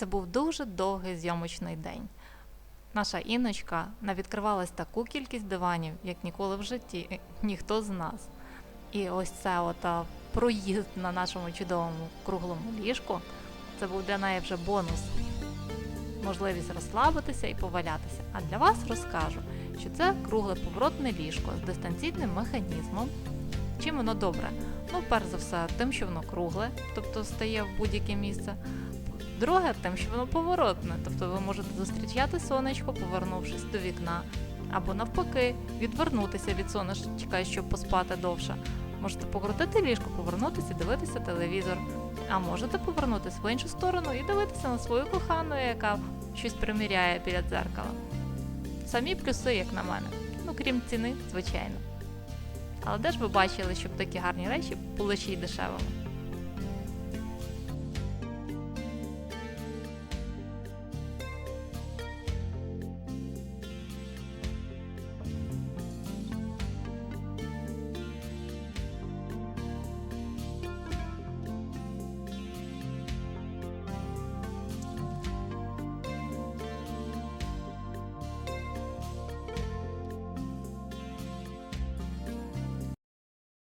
Це був дуже довгий зйомочний день. Наша Інночка навідкривалась таку кількість диванів, як ніколи в житті, ніхто з нас. І ось це от проїзд на нашому чудовому круглому ліжку, це був для неї вже бонус. Можливість розслабитися і повалятися. А для вас розкажу, що це кругле поворотне ліжко з дистанційним механізмом. Чим воно добре? Ну, перш за все, тим, що воно кругле, тобто стає в будь-яке місце. Друге, тим, що воно поворотне, тобто ви можете зустрічати сонечко, повернувшись до вікна, або навпаки, відвернутися від сонечка, щоб поспати довше. Можете покрутити ліжко, повернутися, дивитися телевізор. А можете повернутися в іншу сторону і дивитися на свою кохану, яка щось приміряє біля дзеркала. Самі плюси, як на мене. Ну, крім ціни, звичайно. Але де ж ви бачили, щоб такі гарні речі були ще й дешевими?